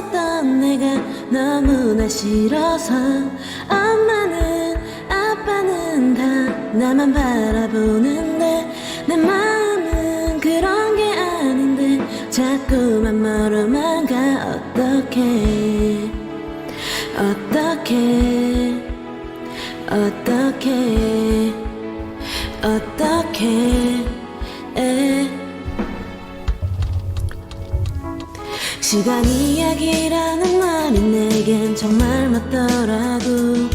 수 없었던 내가 너무나 싫어서 엄마는 아빠는 다 나만 바라보는데 내 마음은 그런 게 아닌데 자꾸만 멀어만 가 어떡해. 어떡해. 어떡해. 어떡해. 에. 시간 이야기라는 말이 내겐 정말 맞더라고.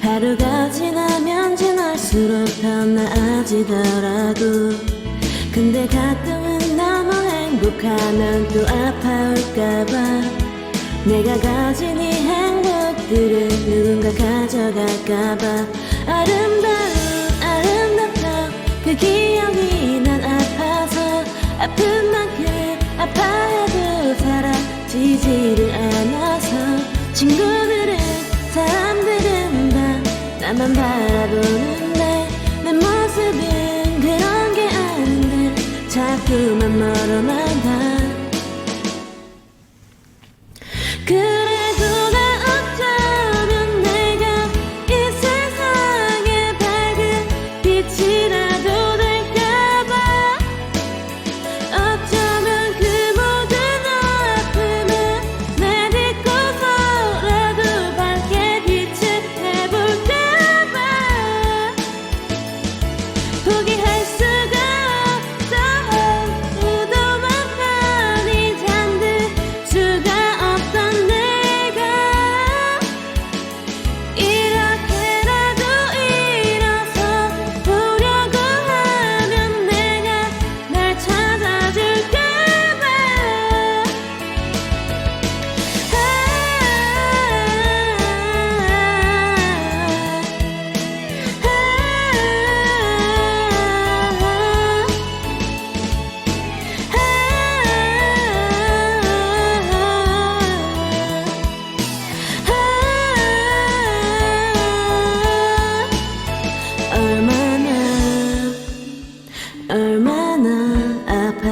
하루가 지나면 지날수록 더 나아지더라고. 근데 가끔은 너무 행복하면 또 아파올까봐. 내가 가진 이 행복들을 누군가 가져갈까봐. 아름다운 아름답던 그 기억이 난 아파서 아픈 사라지지를 않아서 친구들은 사람들은 다 나만 바라보는데 내 모습은 그런 게 아닌데 자꾸만 멀어만 가. 그